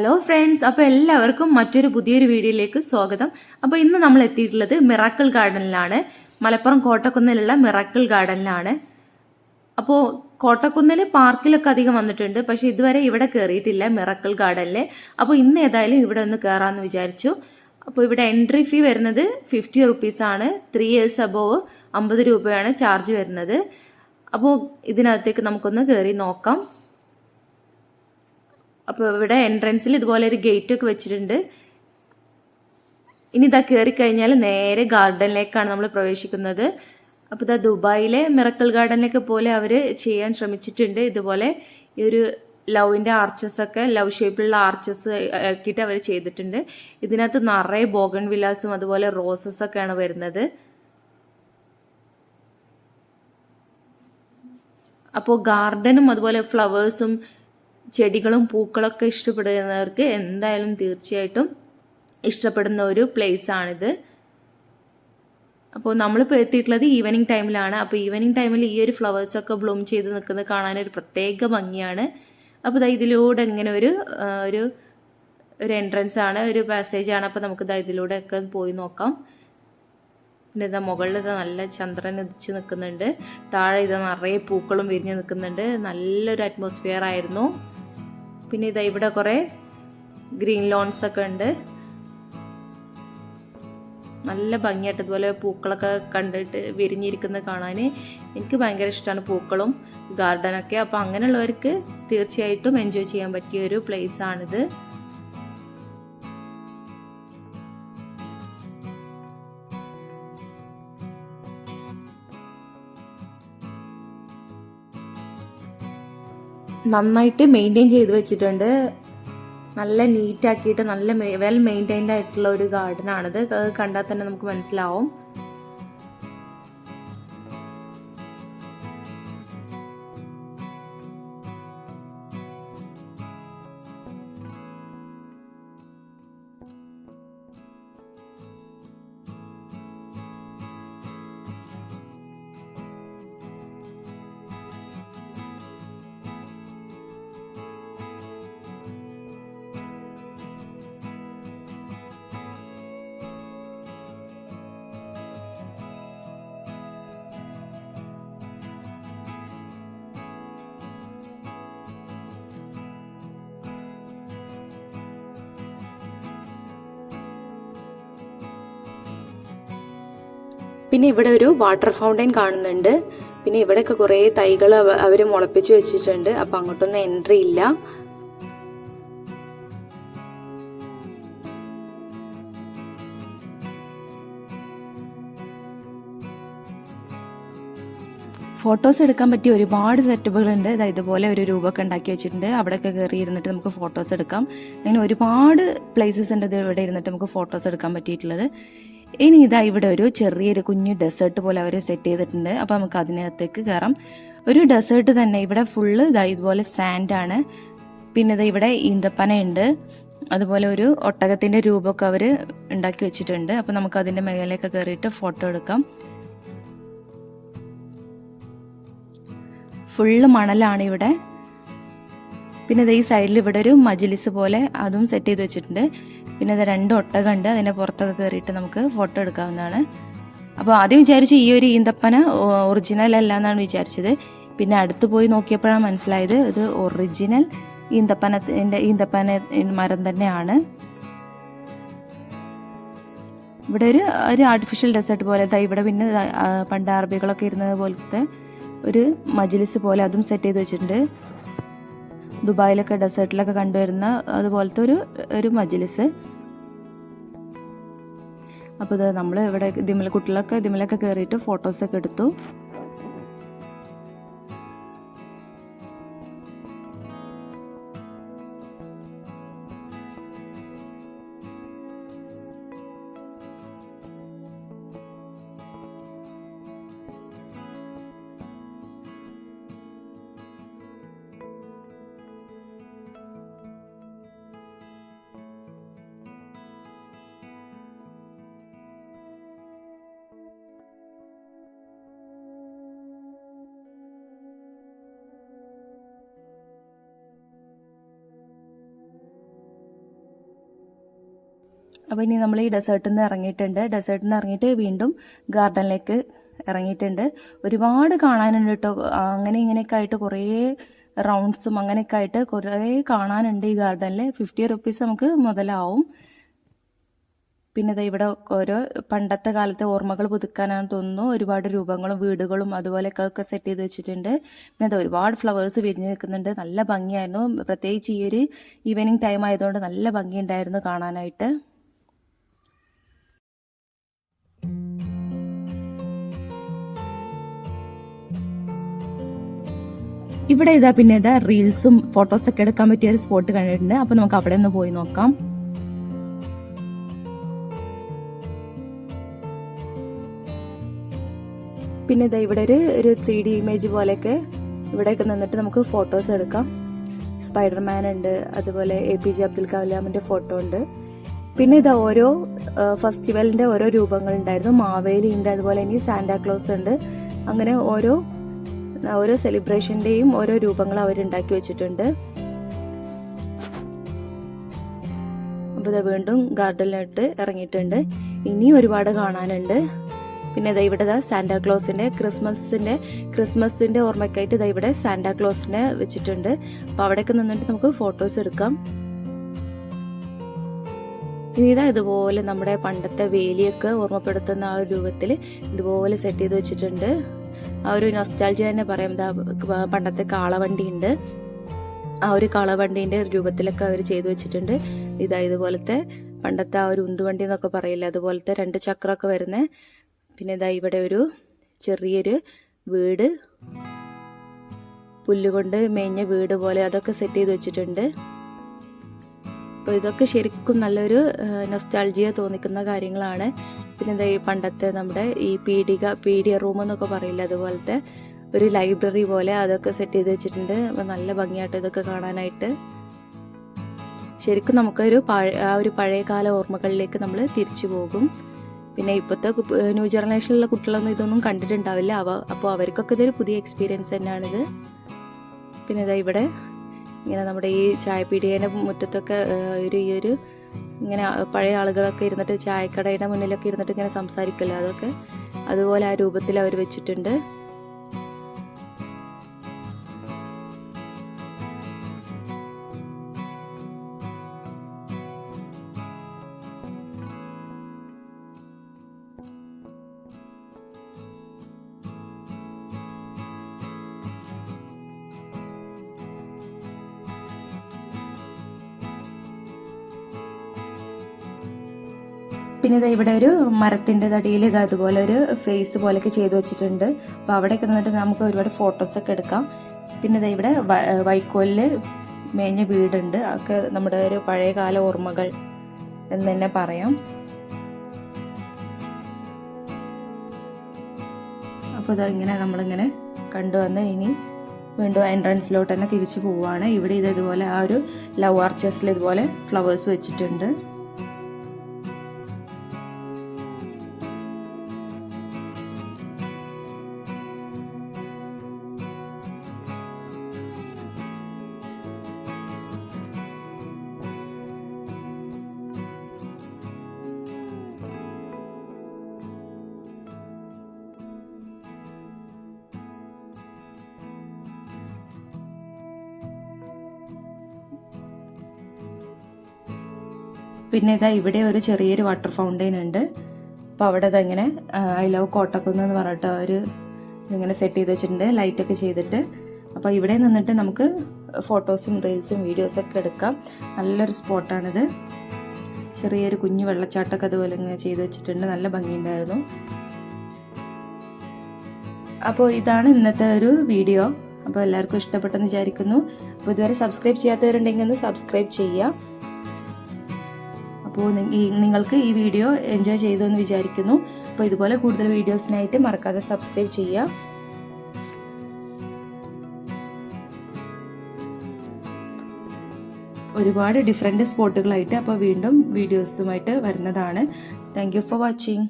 Hello friends അപ്പോൾ എല്ലാവർക്കും മറ്റൊരു പുതിയൊരു വീഡിയോയിലേക്ക് സ്വാഗതം. അപ്പോൾ ഇന്ന് നമ്മൾ എത്തിയിട്ടുള്ളത് മിറാക്കിൾ ഗാർഡനിലാണ്. മലപ്പുറം കോട്ടക്കുന്നിലുള്ള മിറാക്കിൾ ഗാർഡനിലാണ്. അപ്പോൾ കോട്ടക്കുന്നിൽ പാർക്കിലൊക്കെ അധികം വന്നിട്ടുണ്ട്. പക്ഷെ ഇതുവരെ ഇവിടെ കയറിയിട്ടില്ല മിറാക്കിൾ ഗാർഡനിൽ അപ്പോൾ ഇന്ന് ഏതായാലും ഇവിടെ ഒന്ന് കയറാമെന്ന് വിചാരിച്ചു. അപ്പോൾ ഇവിടെ എൻട്രി ഫീ വരുന്നത് ഫിഫ്റ്റി റുപ്പീസാണ് ത്രീ ഇയേഴ്സ് അബോവ് അമ്പത് രൂപയാണ് ചാർജ് വരുന്നത്. അപ്പോൾ ഇതിനകത്തേക്ക് നമുക്കൊന്ന് കയറി നോക്കാം. അപ്പോൾ ഇവിടെ എൻട്രൻസിൽ ഇതുപോലെ ഒരു ഗേറ്റ് ഒക്കെ വെച്ചിട്ടുണ്ട്. ഇനി ഇതാ കയറി കഴിഞ്ഞാൽ നേരെ ഗാർഡനിലേക്കാണ് നമ്മൾ പ്രവേശിക്കുന്നത്. അപ്പോൾ ഇതാ ദുബായിലെ മിറക്കിൾ ഗാർഡനിലൊക്കെ പോലെ അവർ ചെയ്യാൻ ശ്രമിച്ചിട്ടുണ്ട്. ഇതുപോലെ ഈ ഒരു ലവിന്റെ ആർച്ചസ് ഒക്കെ ലവ് ഷേപ്പിലുള്ള ആർച്ചസ് ആക്കിയിട്ട് അവർ ചെയ്തിട്ടുണ്ട്. ഇതിനകത്ത് നിറയെ ബോഗൺ വിലാസും അതുപോലെ റോസസ് ഒക്കെയാണ് വരുന്നത്. അപ്പോൾ ഗാർഡനും അതുപോലെ ഫ്ലവേഴ്സും ചെടികളും പൂക്കളൊക്കെ ഇഷ്ടപ്പെടുന്നവർക്ക് എന്തായാലും തീർച്ചയായിട്ടും ഇഷ്ടപ്പെടുന്ന ഒരു പ്ലേസ് ആണിത് അപ്പോൾ നമ്മളിപ്പോൾ എത്തിയിട്ടുള്ളത് ഈവനിങ് ടൈമിലാണ്. അപ്പോൾ ഈവനിങ് ടൈമിൽ ഈ ഒരു ഫ്ലവേഴ്സൊക്കെ ബ്ലൂം ചെയ്ത് നിൽക്കുന്നത് കാണാൻ ഒരു പ്രത്യേക ഭംഗിയാണ്. അപ്പോൾ ഇതാ ഇതിലൂടെ ഇങ്ങനെ ഒരു ഒരു ഒരു എൻട്രൻസ് ആണ് ഒരു പാസേജ് ആണ്. അപ്പോൾ നമുക്ക് ഇതാ ഇതിലൂടെ ഒക്കെ പോയി നോക്കാം. പിന്നെ ഇതാ മുകളിൽ ഇതാ നല്ല ചന്ദ്രൻ ഉദിച്ച് നിൽക്കുന്നുണ്ട്. താഴെ ഇതാ നിറയെ പൂക്കളും വിരിഞ്ഞ് നിൽക്കുന്നുണ്ട്. നല്ലൊരു അറ്റ്മോസ്ഫിയർ ആയിരുന്നു. പിന്നെ ഇതാ ഇവിടെ കുറേ ഗ്രീൻ ലോൺസ് ഒക്കെ ഉണ്ട്. നല്ല ഭംഗിയായിട്ട് ഇതുപോലെ പൂക്കളൊക്കെ കണ്ടിട്ട് വിരിഞ്ഞിരിക്കുന്നത് കാണാൻ എനിക്ക് ഭയങ്കര ഇഷ്ടമാണ് പൂക്കളും ഗാർഡനൊക്കെ. അപ്പോൾ അങ്ങനെയുള്ളവർക്ക് തീർച്ചയായിട്ടും എൻജോയ് ചെയ്യാൻ പറ്റിയ ഒരു പ്ലേസ് നന്നായിട്ട് മെയിന്റെയിൻ ചെയ്ത് വെച്ചിട്ടുണ്ട്. നല്ല നീറ്റാക്കിയിട്ട് നല്ല വെൽ മെയിന്റൈൻഡ് ആയിട്ടുള്ള ഒരു ഗാർഡൻ ആണിത്. കണ്ടാൽ തന്നെ നമുക്ക് മനസ്സിലാവും. പിന്നെ ഇവിടെ ഒരു വാട്ടർ ഫൗണ്ടൈൻ കാണുന്നുണ്ട്. പിന്നെ ഇവിടെയൊക്കെ കുറേ തൈകൾ അവർ മുളപ്പിച്ച് വെച്ചിട്ടുണ്ട്. അപ്പം അങ്ങോട്ടൊന്നും എൻട്രി ഇല്ല. ഫോട്ടോസ് എടുക്കാൻ പറ്റിയ ഒരുപാട് സെറ്റപ്പുകൾ ഉണ്ട് ഇതാ ഇതുപോലെ ഒരു രൂപമൊക്കെ ഉണ്ടാക്കി വെച്ചിട്ടുണ്ട്. അവിടെയൊക്കെ കയറി ഇരുന്നിട്ട് നമുക്ക് ഫോട്ടോസ് എടുക്കാം. അങ്ങനെ ഒരുപാട് പ്ലേസസ് ഉണ്ട്. ഇത് ഇവിടെ ഇരുന്നിട്ട് നമുക്ക് ഫോട്ടോസ് എടുക്കാൻ പറ്റിയിട്ടുള്ളത്. ഇനി ഇതാ ഇവിടെ ഒരു ചെറിയൊരു കുഞ്ഞു ഡെസേർട്ട് പോലെ അവർ സെറ്റ് ചെയ്തിട്ടുണ്ട്. അപ്പോൾ നമുക്ക് അതിനകത്തേക്ക് കയറാം ഒരു ഡെസേർട്ട് തന്നെ ഇവിടെ ഫുള്ള് ഇതാ ഇതുപോലെ സാൻഡ് ആണ്. പിന്നെ ഇതാ ഇവിടെ ഈന്തപ്പനയുണ്ട് അതുപോലെ ഒരു ഒട്ടകത്തിന്റെ രൂപമൊക്കെ അവർ ഉണ്ടാക്കി വെച്ചിട്ടുണ്ട്. അപ്പോൾ നമുക്ക് അതിന്റെ മേലേക്ക് കയറിയിട്ട് ഫോട്ടോ എടുക്കാം. ഫുള്ള് മണലാണ് ഇവിടെ. പിന്നെ ഇത് ഈ സൈഡിൽ ഇവിടെ ഒരു മജിലിസ് പോലെ അതും സെറ്റ് ചെയ്ത് വെച്ചിട്ടുണ്ട്. പിന്നെ ഇത് രണ്ട് ഒട്ടകമുണ്ട് അതിന്റെ പുറത്തൊക്കെ കയറിയിട്ട് നമുക്ക് ഫോട്ടോ എടുക്കാവുന്നതാണ്. അപ്പോൾ ആദ്യം വിചാരിച്ചു ഈ ഒരു ഈന്തപ്പന ഒറിജിനൽ അല്ല എന്നാണ് വിചാരിച്ചത്. പിന്നെ അടുത്ത് പോയി നോക്കിയപ്പോഴാണ് മനസ്സിലായത് ഇത് ഒറിജിനൽ ഈന്തപ്പനത്തിന്റെ ഈന്തപ്പന മരം തന്നെയാണ്. ഇവിടെ ഒരു ഒരു ആർട്ടിഫിഷ്യൽ ഡെസേർട്ട് പോലെ ഇവിടെ പിന്നെ പണ്ട് അറബികളൊക്കെ ഇരുന്നത് പോലത്തെ ഒരു മജിലിസ് പോലെ അതും സെറ്റ് ചെയ്ത് വെച്ചിട്ടുണ്ട്. ദുബായിലൊക്കെ ഡെസേർട്ടിലൊക്കെ കണ്ടുവരുന്ന അതുപോലത്തെ ഒരു ഒരു മജിലിസ്. അപ്പോൾ ഇത് നമ്മൾ ഇവിടെ ഇതിമല കുട്ടികളൊക്കെ ഇതിമലൊക്കെ കയറിയിട്ട് ഫോട്ടോസൊക്കെ എടുത്തു. അപ്പോൾ ഇനി നമ്മൾ ഈ ഡെസേർട്ടിൽ നിന്ന് ഇറങ്ങിയിട്ടുണ്ട്. ഡെസേർട്ടിൽ നിന്ന് ഇറങ്ങിയിട്ട് വീണ്ടും ഗാർഡനിലേക്ക് ഇറങ്ങിയിട്ടുണ്ട്. ഒരുപാട് കാണാനുണ്ട് കേട്ടോ അങ്ങനെ ഇങ്ങനെയൊക്കെ ആയിട്ട് കുറേ റൗണ്ട്സും അങ്ങനെയൊക്കെ ആയിട്ട് കുറേ കാണാനുണ്ട് ഈ ഗാർഡനിൽ ഫിഫ്റ്റി റുപ്പീസ് നമുക്ക് മുതലാവും. പിന്നെ ഇതാ ഇവിടെ ഓരോ പണ്ടത്തെ കാലത്തെ ഓർമ്മകൾ പുതുക്കാനാണ് തോന്നുന്നു. ഒരുപാട് രൂപങ്ങളും വീടുകളും അതുപോലെയൊക്കെ ഒക്കെ സെറ്റ് ചെയ്ത് വെച്ചിട്ടുണ്ട്. പിന്നെ അത് ഒരുപാട് ഫ്ലവേഴ്സ് വിരിഞ്ഞ് നിൽക്കുന്നുണ്ട്. നല്ല ഭംഗിയായിരുന്നു. പ്രത്യേകിച്ച് ഈ ഒരു ഈവനിങ് ടൈം ആയതുകൊണ്ട് നല്ല ഭംഗിയുണ്ടായിരുന്നു കാണാനായിട്ട്. ഇവിടെ ഇതാ പിന്നെ ഇതാ റീൽസും ഫോട്ടോസൊക്കെ എടുക്കാൻ പറ്റിയ ഒരു സ്പോട്ട് കണ്ടിട്ടുണ്ട്. അപ്പോൾ നമുക്ക് അവിടെ ഒന്ന് പോയി നോക്കാം. പിന്നെ ഇതാ ഇവിടെ ഒരു ഒരു ത്രീ ഡി ഇമേജ് പോലെയൊക്കെ ഇവിടെയൊക്കെ നിന്നിട്ട് നമുക്ക് ഫോട്ടോസ് എടുക്കാം. സ്പൈഡർമാൻ ഉണ്ട് അതുപോലെ എ പി ജെ അബ്ദുൽ കലാമിന്റെ ഫോട്ടോ ഉണ്ട്. പിന്നെ ഇതാ ഓരോ ഫെസ്റ്റിവലിന്റെ ഓരോ രൂപങ്ങൾ ഉണ്ടായിരുന്നു മാവേലി ഉണ്ട് അതുപോലെ ഇനി സാന്റാക്ലോസ് ഉണ്ട്. അങ്ങനെ ഓരോ ഓരോ സെലിബ്രേഷന്റെയും ഓരോ രൂപങ്ങൾ അവരുണ്ടാക്കി വെച്ചിട്ടുണ്ട്. അപ്പോൾ ഇതാ വീണ്ടും ഗാർഡനിലോട്ട് ഇറങ്ങിയിട്ടുണ്ട്. ഇനിയും ഒരുപാട് കാണാനുണ്ട്. പിന്നെ ഇതാ ഇവിടെ ദാ സാന്റാക്ലോസിന്റെ ക്രിസ്മസിന്റെ ക്രിസ്മസിന്റെ ഓർമ്മയ്ക്കായിട്ട് ഇതാ ഇവിടെ സാന്റാക്ലോസിനെ വെച്ചിട്ടുണ്ട്. അപ്പൊ അവിടെയൊക്കെ നിന്നിട്ട് നമുക്ക് ഫോട്ടോസ് എടുക്കാം. ഇതാ ഇതുപോലെ നമ്മുടെ പണ്ടത്തെ വേലിയൊക്കെ ഓർമ്മപ്പെടുത്തുന്ന ആ ഒരു രൂപത്തിൽ ഇതുപോലെ സെറ്റ് ചെയ്ത് വെച്ചിട്ടുണ്ട്. ആ ഒരു നൊസ്റ്റാൾജി തന്നെ പറയാം. എന്താ പണ്ടത്തെ കാളവണ്ടി ഉണ്ട് ആ ഒരു കാളവണ്ടീന്റെ രൂപത്തിലൊക്കെ അവർ ചെയ്തു വെച്ചിട്ടുണ്ട്. ഇതാ ഇതുപോലത്തെ പണ്ടത്തെ ആ ഒരു ഉന്തുവണ്ടി എന്നൊക്കെ പറയില്ല അതുപോലത്തെ രണ്ട് ചക്രമൊക്കെ വരുന്ന പിന്നെ ഇതാ ഇവിടെ ഒരു ചെറിയൊരു വീട് പുല്ലുകൊണ്ട് മേഞ്ഞ വീട് പോലെ അതൊക്കെ സെറ്റ് ചെയ്ത് വെച്ചിട്ടുണ്ട്. അപ്പോൾ ഇതൊക്കെ ശരിക്കും നല്ലൊരു നൊസ്റ്റാൾജിയ തോന്നിക്കുന്ന കാര്യങ്ങളാണ്. പിന്നെ എന്താ ഈ പണ്ടത്തെ നമ്മുടെ ഈ പീഡിക പീഡിയ റൂം എന്നൊക്കെ പറയില്ല അതുപോലത്തെ ഒരു ലൈബ്രറി പോലെ അതൊക്കെ സെറ്റ് ചെയ്ത് വെച്ചിട്ടുണ്ട്. അപ്പം നല്ല ഭംഗിയായിട്ട് ഇതൊക്കെ കാണാനായിട്ട്. ശരിക്കും നമുക്കൊരു ആ ഒരു പഴയകാല ഓർമ്മകളിലേക്ക് നമ്മൾ തിരിച്ചു പോകും. പിന്നെ ഇപ്പോഴത്തെ ന്യൂ ജനറേഷനിലുള്ള കുട്ടികളൊന്നും ഇതൊന്നും കണ്ടിട്ടുണ്ടാവില്ല. അവ അപ്പോൾ അവർക്കൊക്കെ ഇതൊരു പുതിയ എക്സ്പീരിയൻസ് തന്നെയാണിത്. പിന്നെ ഇതാ ഇവിടെ ഇങ്ങനെ നമ്മുടെ ഈ ചായപ്പീടിയേന്റെ മുറ്റത്തൊക്കെ ഒരു ഈ ഒരു ഇങ്ങനെ പഴയ ആളുകളൊക്കെ ഇരുന്നിട്ട് ചായക്കടയുടെ മുന്നിലൊക്കെ ഇരുന്നിട്ട് ഇങ്ങനെ സംസാരിക്കല്ലോ? അതൊക്കെ അതുപോലെ ആ രൂപത്തിൽ അവർ വെച്ചിട്ടുണ്ട്. പിന്നെ ഇതാ ഇവിടെ ഒരു മരത്തിന്റെ തടിയിൽ ഇത് അതുപോലെ ഒരു ഫേസ് പോലെയൊക്കെ ചെയ്തു വെച്ചിട്ടുണ്ട്. അപ്പോൾ അവിടെയൊക്കെ നിന്നിട്ട് നമുക്ക് ഒരുപാട് ഫോട്ടോസ് ഒക്കെ എടുക്കാം. പിന്നെ ഇതാ ഇവിടെ വൈക്കോലിൽ മേഞ്ഞ വീടുണ്ട്. അതൊക്കെ നമ്മുടെ ഒരു പഴയകാല ഓർമ്മകൾ എന്ന് തന്നെ പറയാം. അപ്പോൾ ഇതാ ഇങ്ങനെ നമ്മളിങ്ങനെ കണ്ടുവന്ന് ഇനി വീണ്ടും എൻട്രൻസിലോട്ട് തന്നെ തിരിച്ചു പോവുകയാണ് ഇവിടെ ഇത് ഇതുപോലെ ആ ഒരു ലവ് ആർച്ചസിൽ ഇതുപോലെ ഫ്ലവേഴ്സ് വെച്ചിട്ടുണ്ട്. പിന്നെ ഇതാ ഇവിടെ ഒരു ചെറിയൊരു വാട്ടർ ഫൗണ്ടെയിൻ ഉണ്ട്. അപ്പോൾ അവിടെ ഇതെങ്ങനെ ഐ ലവ് കോട്ടക്കുന്ന് എന്ന് പറഞ്ഞിട്ട് ഒരു ഇങ്ങനെ സെറ്റ് ചെയ്ത് വെച്ചിട്ടുണ്ട് ലൈറ്റൊക്കെ ചെയ്തിട്ട്. അപ്പോൾ ഇവിടെ നിന്നിട്ട് നമുക്ക് ഫോട്ടോസും റീൽസും വീഡിയോസൊക്കെ എടുക്കാം. നല്ലൊരു സ്പോട്ടാണിത് ചെറിയൊരു കുഞ്ഞു വെള്ളച്ചാട്ടമൊക്കെ അതുപോലെ ഇങ്ങനെ ചെയ്ത് വെച്ചിട്ടുണ്ട്. നല്ല ഭംഗിയുണ്ടായിരുന്നു. അപ്പോൾ ഇതാണ് ഇന്നത്തെ ഒരു വീഡിയോ അപ്പോൾ എല്ലാവർക്കും ഇഷ്ടപ്പെട്ടെന്ന് വിചാരിക്കുന്നു. അപ്പോൾ ഇതുവരെ സബ്സ്ക്രൈബ് ചെയ്യാത്തവരുണ്ടെങ്കിൽ ഒന്ന് സബ്സ്ക്രൈബ് ചെയ്യുക. അപ്പോൾ നിങ്ങൾക്ക് ഈ വീഡിയോ എൻജോയ് ചെയ്തു എന്ന് വിചാരിക്കുന്നു. അപ്പോൾ ഇതുപോലെ കൂടുതൽ വീഡിയോസിനായിട്ട് മറക്കാതെ സബ്സ്ക്രൈബ് ചെയ്യുക. ഒരുപാട് ഡിഫറെന്റ് സ്പോട്ടുകളായിട്ട് അപ്പോൾ വീണ്ടും വീഡിയോസുമായിട്ട് വരുന്നതാണ്. Thank for watching